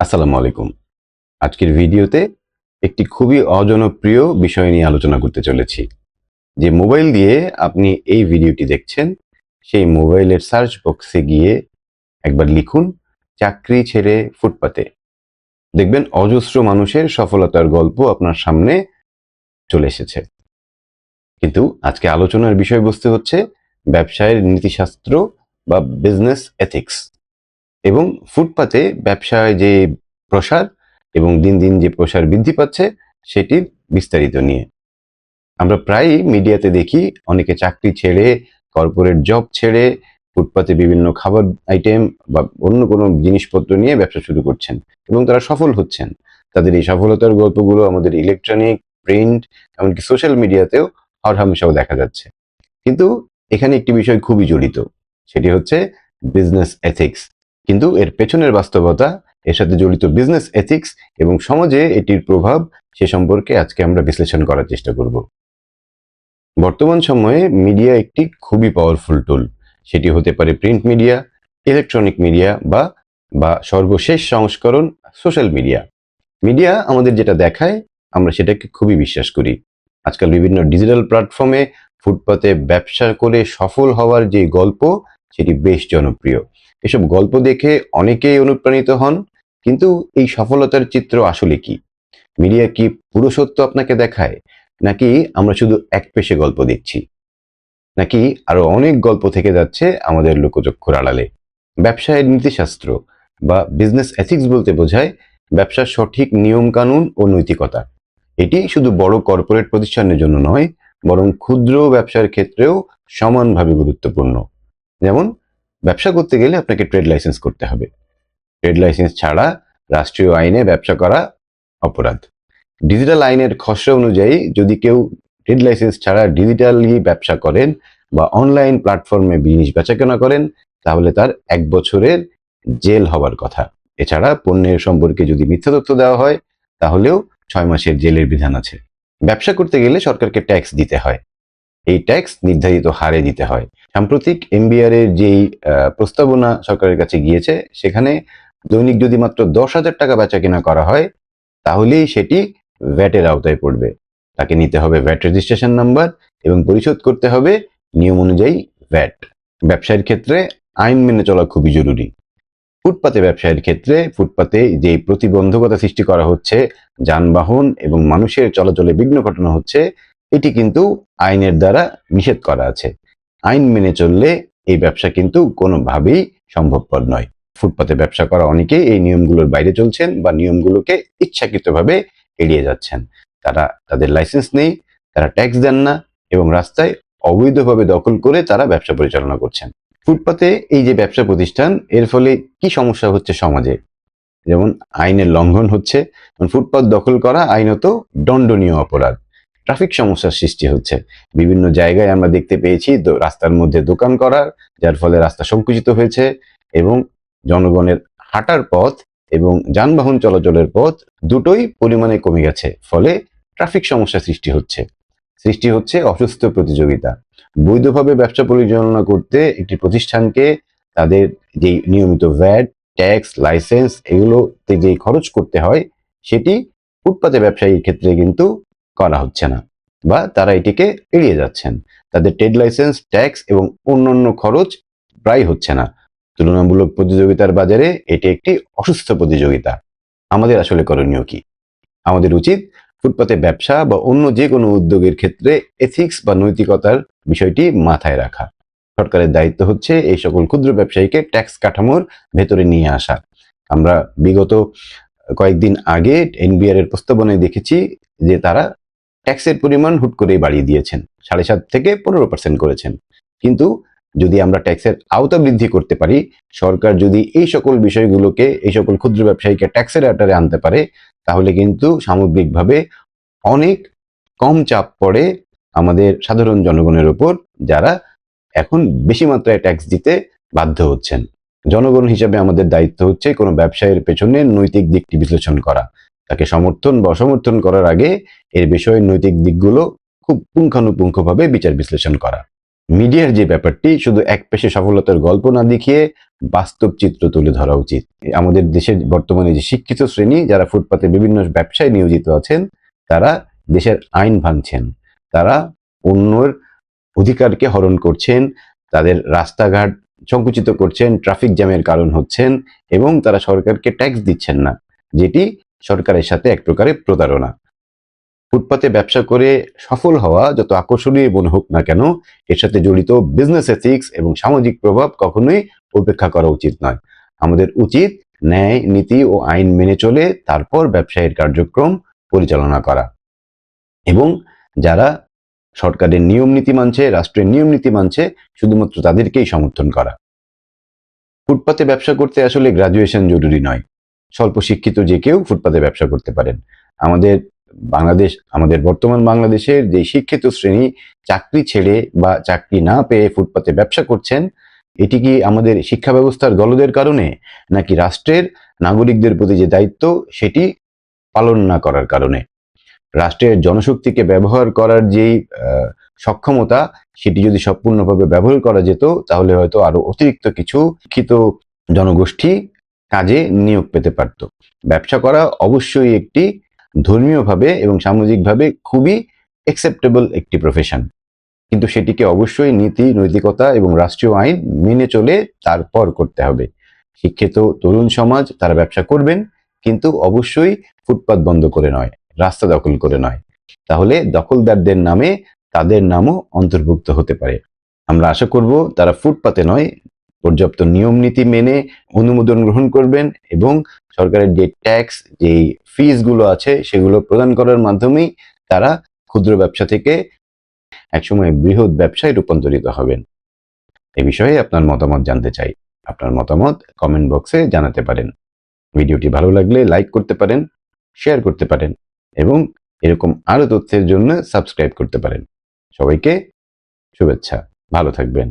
আসসালামু আলাইকুম। আজকের ভিডিওতে একটি খুবই অজনপ্রিয় বিষয় নিয়ে আলোচনা করতে চলেছি। যে মোবাইল দিয়ে আপনি এই ভিডিওটি দেখছেন, সেই মোবাইলের সার্চ বক্সে গিয়ে একবার লিখুন, চাকরি ছেড়ে ফুটপাতে। দেখবেন অজস্র মানুষের সফলতার গল্প আপনার সামনে চলে এসেছে। কিন্তু আজকে আলোচনার বিষয়বস্তু হচ্ছে ব্যবসায়ের নীতিশাস্ত্র বা বিজনেস এথিক্স এবং ফুটপাতে ব্যবসায় যে প্রসার এবং দিন দিন যে প্রসার বৃদ্ধি পাচ্ছে, সেটির বিস্তারিত নিয়ে। আমরা প্রায়ই মিডিয়াতে দেখি অনেকে চাকরি ছেড়ে, কর্পোরেট জব ছেড়ে, ফুটপাতে বিভিন্ন খাবার আইটেম বা অন্য কোনো জিনিসপত্র নিয়ে ব্যবসা শুরু করছেন এবং তারা সফল হচ্ছেন। তাদের এই সফলতার গল্পগুলো আমাদের ইলেকট্রনিক, প্রিন্ট, এমনকি সোশ্যাল মিডিয়াতেও হরহামেশাও দেখা যাচ্ছে। কিন্তু এখানে একটি বিষয় খুবই জড়িত, সেটি হচ্ছে বিজনেস এথিক্স। কিন্তু এর পেছনের বাস্তবতা, এর সাথে জড়িত বিজনেস এথিক্স এবং সমাজে এটির প্রভাব, সে সম্পর্কে আজকে আমরা বিশ্লেষণ করার চেষ্টা করব। বর্তমান সময়ে মিডিয়া একটি খুবই পাওয়ারফুল টুল সেটি হতে পারে প্রিন্ট মিডিয়া ইলেকট্রনিক মিডিয়া বা বা সর্বশেষ সংস্করণ সোশ্যাল মিডিয়া মিডিয়া আমাদের যেটা দেখায়, আমরা সেটাকে খুবই বিশ্বাস করি। আজকাল বিভিন্ন ডিজিটাল প্ল্যাটফর্মে ফুটপাতে ব্যবসা করে সফল হওয়ার যে গল্প, সেটি বেশ জনপ্রিয়। এসব গল্প দেখে অনেকেই অনুপ্রাণিত হন, কিন্তু এই সফলতার চিত্র আসলে কি? মিডিয়া কি পুরো সত্য আপনাকে দেখায়, নাকি আমরা শুধু এক পেশে গল্প দেখছি নাকি আরও অনেক গল্প থেকে যাচ্ছে আমাদের লোকচক্ষুর আড়ালে? ব্যবসায়ের নীতিশাস্ত্র বা বিজনেস এথিক্স বলতে বোঝায় ব্যবসার সঠিক নিয়ম কানুন ও নৈতিকতা। এটি শুধু বড় কর্পোরেট প্রতিষ্ঠানের জন্য নয়, বরং ক্ষুদ্র ব্যবসার ক্ষেত্রেও সমানভাবে গুরুত্বপূর্ণ। যেমন ব্যবসা করতে গেলে আপনাকে ট্রেড লাইসেন্স করতে হবে। ট্রেড লাইসেন্স ছাড়া রাষ্ট্রীয় আইনে ব্যবসা করা অপরাধ। ডিজিটাল আইনের খসড়া অনুযায়ী যদি কেউ ট্রেড লাইসেন্স ছাড়া ডিজিটালি ব্যবসা করেন বা অনলাইন প্ল্যাটফর্মে জিনিস বেচাকেনা করেন, তাহলে তার এক বছরের জেল হবার কথা। এছাড়া পণ্যের সম্পর্কে যদি মিথ্যা তথ্য দেওয়া হয়, তাহলেও ছয় মাসের জেলের বিধান আছে। ব্যবসা করতে গেলে সরকারকে ট্যাক্স দিতে হয়। এই ট্যাক্স নির্ধারিত হারে দিতে হয়। সাম্প্রতিক এমবিআর এর যেই প্রস্তাবনা সরকারের কাছে গিয়েছে, সেখানে দৈনিক যদি মাত্র দশ হাজার টাকা বেচা কেনা করা হয়, তাহলেই সেটি ভ্যাটের আওতায় পড়বে। তাকে নিতে হবে ভ্যাট রেজিস্ট্রেশন নাম্বার এবং পরিশোধ করতে হবে নিয়ম অনুযায়ী ভ্যাট ব্যবসায়ের ক্ষেত্রে আইন মেনে চলা খুবই জরুরি। ফুটপাতে ব্যবসায়ের ক্ষেত্রে ফুটপাতে যে প্রতিবন্ধকতা সৃষ্টি করা হচ্ছে, যানবাহন এবং মানুষের চলাচলে বিঘ্ন ঘটানো হচ্ছে এটি কিন্তু আইনের দ্বারা নিষেধ করা আছে। আইন মেনে চললে এই ব্যবসা কিন্তু কোনোভাবেই সম্ভবপর নয়। ফুটপাতে ব্যবসা করা অনেকেই এই নিয়মগুলোর বাইরে চলছেন বা নিয়মগুলোকে ইচ্ছাকৃতভাবে এড়িয়ে যাচ্ছেন। তারা তাদের লাইসেন্স নেই, তারা ট্যাক্স দেন না এবং রাস্তায় অবৈধভাবে দখল করে তারা ব্যবসা পরিচালনা করছেন। ফুটপাতে এই যে ব্যবসা প্রতিষ্ঠান, এর ফলে কি সমস্যা হচ্ছে সমাজে? যেমন আইনের লঙ্ঘন হচ্ছে, ফুটপাত দখল করা আইনত দণ্ডনীয় অপরাধ। ট্রাফিক সমস্যার সৃষ্টি হচ্ছে। বিভিন্ন জায়গায় আমরা দেখতে পেয়েছি রাস্তার মধ্যে দোকান করার, যার ফলে রাস্তা সংকুচিত হয়েছে এবং জনগণের হাঁটার পথ এবং যানবাহন চলাচলের পথ দুটোই পরিমাণে কমে গেছে, ফলে ট্রাফিক সমস্যা সৃষ্টি হচ্ছে। সৃষ্টি হচ্ছে অসুস্থ প্রতিযোগিতা। বৈধভাবে ব্যবসা পরিচালনা করতে একটি প্রতিষ্ঠানকে তাদের যেই নিয়মিত ভ্যাট ট্যাক্স লাইসেন্স এগুলোতে যেই খরচ করতে হয়, সেটি ফুটপাতে ব্যবসায়ীর ক্ষেত্রে কিন্তু করা হচ্ছে না বা তারা এটিকে এড়িয়ে যাচ্ছেন। তাদের ট্রেড লাইসেন্স ট্যাক্স এবং অন্যান্য খরচ প্রায় হচ্ছে না। তুলনামূলক প্রতিযোগিতার বাজারে এটি একটি অসুস্থ প্রতিযোগিতা। আমাদের আসলে করণীয় কি? আমাদের উচিত ফুটপাতে ব্যবসা বা অন্য যে কোনো উদ্যোগের ক্ষেত্রে এথিক্স বা নৈতিকতার বিষয়টি মাথায় রাখা। সরকারের দায়িত্ব হচ্ছে এই সকল ক্ষুদ্র ব্যবসায়ীকে ট্যাক্স কাঠামোর ভেতরে নিয়ে আসা। আমরা বিগত কয়েকদিন আগে এনবিআর এর প্রস্তাবনায় দেখেছি যে তারা ট্যাক্সের পরিমাণ হুট করেই বাড়িয়ে দিয়েছেন, সাড়ে সাত থেকে পনেরো পার্সেন্ট করেছেন। কিন্তু যদি আমরা ট্যাক্সের আওতা বৃদ্ধি করতে পারি, সরকার যদি এই সকল বিষয়গুলোকে, এই সকল ক্ষুদ্র ব্যবসায়ীকে ট্যাক্সের আটারে আনতে পারে, তাহলে কিন্তু সামগ্রিকভাবে অনেক কম চাপ পড়ে আমাদের সাধারণ জনগণের উপর যারা এখন বেশি মাত্রায় ট্যাক্স দিতে বাধ্য হচ্ছেন। জনগণ হিসাবে আমাদের দায়িত্ব হচ্ছে কোনো ব্যবসায়ের পেছনে নৈতিক দিকটি বিশ্লেষণ করা। তাকে সমর্থন বা অসমর্থন করার আগে এর বিষয়ে নৈতিক দিকগুলো খুব পুঙ্খানুপুঙ্খভাবে বিচার বিশ্লেষণ করা। মিডিয়ার যে ব্যাপারটি, শুধু এক পেশে সফলতার গল্প না দেখিয়ে বাস্তব চিত্র তুলে ধরা উচিত। আমাদের দেশের বর্তমানে যে শিক্ষিত শ্রেণি, যারা ফুটপাতে বিভিন্ন ব্যবসায় নিয়োজিত আছেন, তারা দেশের আইন ভাঙছেন। তারা অন্যর অধিকারকে হরণ করছেন, তাদের রাস্তাঘাট সংকুচিত করছেন, ট্রাফিক জ্যামের কারণ হচ্ছেন এবং তারা সরকারকে ট্যাক্স দিচ্ছেন না, যেটি সরকারের সাথে এক প্রকারের প্রতারণা। ফুটপাতে ব্যবসা করে সফল হওয়া যত আকর্ষণীয় মনে হোক না কেন, এর সাথে জড়িত বিজনেস এথিক্স এবং সামাজিক প্রভাব কখনোই উপেক্ষা করা উচিত নয়। আমাদের উচিত ন্যায়, নীতি ও আইন মেনে চলে তারপর ব্যবসায়ের কার্যক্রম পরিচালনা করা। এবং যারা সরকারের নিয়ম নীতি মানছে, রাষ্ট্রের নিয়ম নীতি মানছে, শুধুমাত্র তাদেরকেই সমর্থন করা। ফুটপাতে ব্যবসা করতে আসলে গ্রাজুয়েশন জরুরি নয়। স্বল্প শিক্ষিত যে কেউ ফুটপাতে ব্যবসা করতে পারেন। আমাদের বাংলাদেশ, আমাদের বর্তমান বাংলাদেশের যে শিক্ষিত শ্রেণি চাকরি ছেড়ে বা চাকরি না পেয়ে ফুটপাতে ব্যবসা করছেন, এটি কি আমাদের শিক্ষা ব্যবস্থার গলদের কারণে, নাকি রাষ্ট্রের নাগরিকদের প্রতি যে দায়িত্ব, সেটি পালন না করার কারণে? রাষ্ট্রের জনশক্তিকে ব্যবহার করার যেই সক্ষমতা, সেটি যদি সম্পূর্ণভাবে ব্যবহার করা যেত, তাহলে হয়তো আরও অতিরিক্ত কিছু শিক্ষিত জনগোষ্ঠী কাজে নিয়োগ পেতে পারত। ব্যবসা করা অবশ্যই একটি ধর্মীয়ভাবে এবং সামাজিকভাবে খুবই অ্যাকসেপ্টেবল একটি প্রফেশন কিন্তু সেটিকে অবশ্যই নীতি, নৈতিকতা এবং রাষ্ট্রীয় আইন মেনে চলে তারপর করতে হবে। শিক্ষিত তরুণ সমাজ তারা ব্যবসা করবেন, কিন্তু অবশ্যই ফুটপাত বন্ধ করে নয়, রাস্তা দখল করে নয়। তাহলে দখলদারদের নামে তাদের নামও অন্তর্ভুক্ত হতে পারে। আমরা আশা করব তারা ফুটপাতে নয় পর্যাপ্ত নিয়ম নীতি মেনে অনুমোদন গ্রহণ করবেন এবং সরকারের যে ট্যাক্স, যেই ফিসগুলো আছে সেগুলো প্রদান করার মাধ্যমেই তারা ক্ষুদ্র ব্যবসা থেকে একসময় বৃহৎ ব্যবসায় রূপান্তরিত হবেন। এ বিষয়ে আপনার মতামত জানতে চাই। আপনার মতামত কমেন্ট বক্সে জানাতে পারেন। ভিডিওটি ভালো লাগলে লাইক করতে পারেন শেয়ার করতে পারেন এবং এরকম আরও তথ্যের জন্য সাবস্ক্রাইব করতে পারেন। সবাইকে শুভেচ্ছা। ভালো থাকবেন।